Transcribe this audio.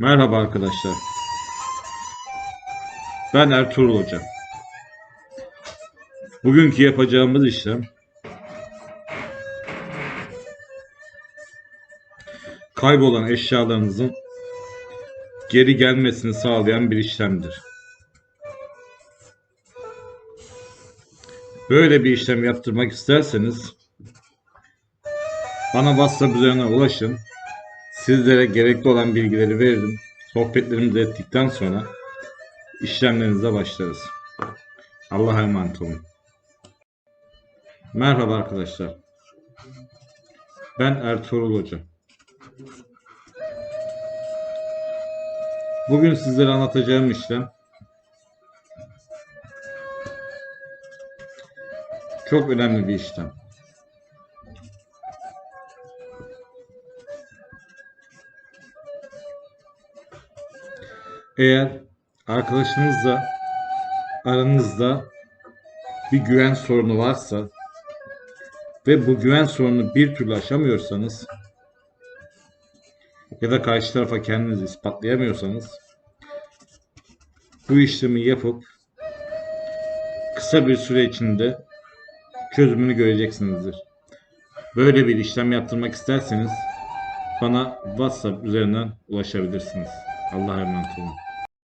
Merhaba arkadaşlar. Ben Ertuğrul Hoca. Bugünkü yapacağımız işlem kaybolan eşyalarınızın geri gelmesini sağlayan bir işlemdir. Böyle bir işlem yaptırmak isterseniz bana WhatsApp üzerinden ulaşın. Sizlere gerekli olan bilgileri veririm. Sohbetlerimizi ettikten sonra işlemlerinize başlarız. Allah'a emanet olun. Merhaba arkadaşlar. Ben Ertuğrul Hoca. Bugün sizlere anlatacağım işlem çok önemli bir işlem. Eğer arkadaşınızla aranızda bir güven sorunu varsa ve bu güven sorununu bir türlü aşamıyorsanız ya da karşı tarafa kendinizi ispatlayamıyorsanız bu işlemi yapıp kısa bir süre içinde çözümünü göreceksinizdir. Böyle bir işlem yaptırmak isterseniz bana WhatsApp üzerinden ulaşabilirsiniz. Allah'a emanet olun.